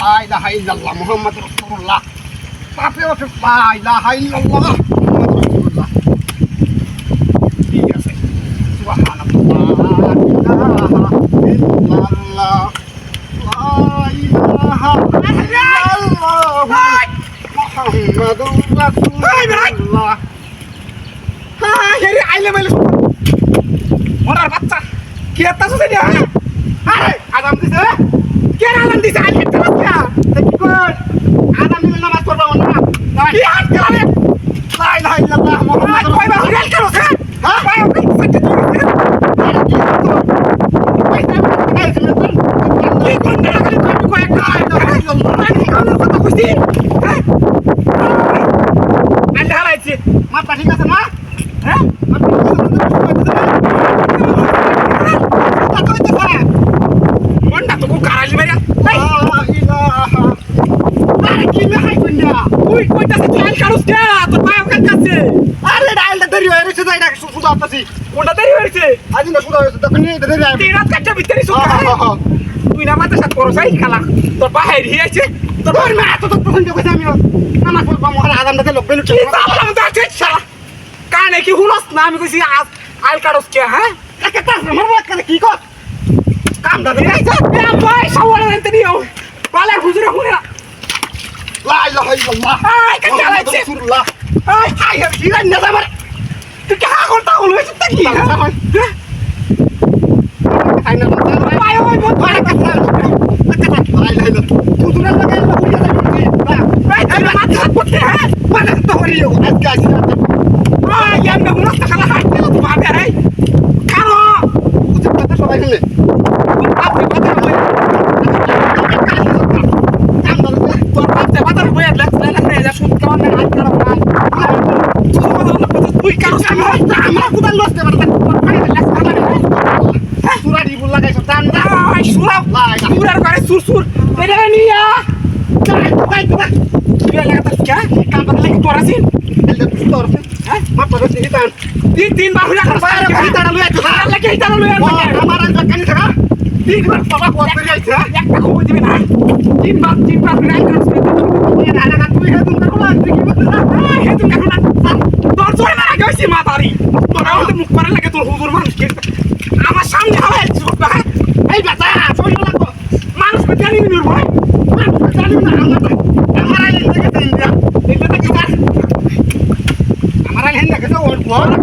লা ইলাহা ইল্লাল্লাহ মুহাম্মদ রাসূলুল্লাহ। পাপে ওঠে লা ইলাহা ইল্লাল্লাহ মুহাম্মদ রাসূলুল্লাহ। ঠিক আছে। বাচ্চা কি একটা সুদে দিয়া আরে আদাম দিছে। কে রালান দিছে বাচ্চা তে কি কর? আদাম নামাজ পড়বা না। কি হাত করে লা ইলাহা ইল্লাল্লাহ মুহাম্মাদুর কই বা হরিয়াল করো হ্যাঁ হ্যাঁ? ভাই ওকে সাথে কি কোন টাকা খালি কই কই একটা আমি কাউনের কথা কইছি হ্যাঁ আইলে হারাইছি মাথা ঠিক আছে না হ্যাঁ কোনটা তো কারালি মাইরা এই আরে কি মেহাই কুন্ডা তুই কইতাছিস তুই আইল কারুস কে তোর ভাই কাছে আরে ডাইলটা দেরি হয়ে গেছে তাই না সুদা আসতেছি কোনটা দেরি হয়েছে? আজ না সুদা হয়েছে তখন নিয়ে দেরি আইবে তিন রাত কাটটা ভিতরে শুতে তুই না মাথা সাথ করো সাই খেলা তোর বাহির হিয়াছে তোর তোর মা এত তো পছন্দ কইছে আমি? নামাজ পড়বা মহারা আদাম দাতে লোক বেলু কি চাপলাম তো আছে শালা? কানে কি হুনস না আমি কইছি আজ আইল কারুস কে হ্যাঁ? একে তাস আমার বাদ করে কি কর? কাম দাদা এই যে। এ ভাই সাওয়ালে নিতে দিও পালার হুজুরে হুনে লা ইলাহা ইল্লাল্লাহ। আই কে চালাইছে রাসূলুল্লাহ। সবাই মিলে আপনি কথা বলে কাম দাদা তোর বাচ্চা বাতার বইয়া লাগছে না না যা শুনতে মানে হাত খারাপ নাই তুই কারও সামনে আমরা কোথায় লসতে পারতাম সুরাড়ি বুল লাগাইছো দান দা আই সুরাব সুর সুর এটা নিয়া। তাই তাই তাই তুই লাগাতার কে কাম করতে লাগি তোর আছিস এলদে সুতর হ্যাঁ? মাত্র দিদি দান তিন তিন বার হইলা কর বাইরে ভাই তারা লই আইছো আর লাগে এটা লই আর লাগে আমার আজ কানি থাকা। তিন বার বাবা কোয়া করে আইছে একটা খবর দিবি না। তিন বার তিন বার হইলা কর এ না না তুই হে তুমি কোলা তুই কি বলছিস হে? তুমি এখন তোর জয় না লাগে ওই মাতারি তোর আমাদের মুখ করে লাগে তোর হুজুর মানুষ কে আমার সামনে হাওয়া হ্যাঁ? এই বাতা What?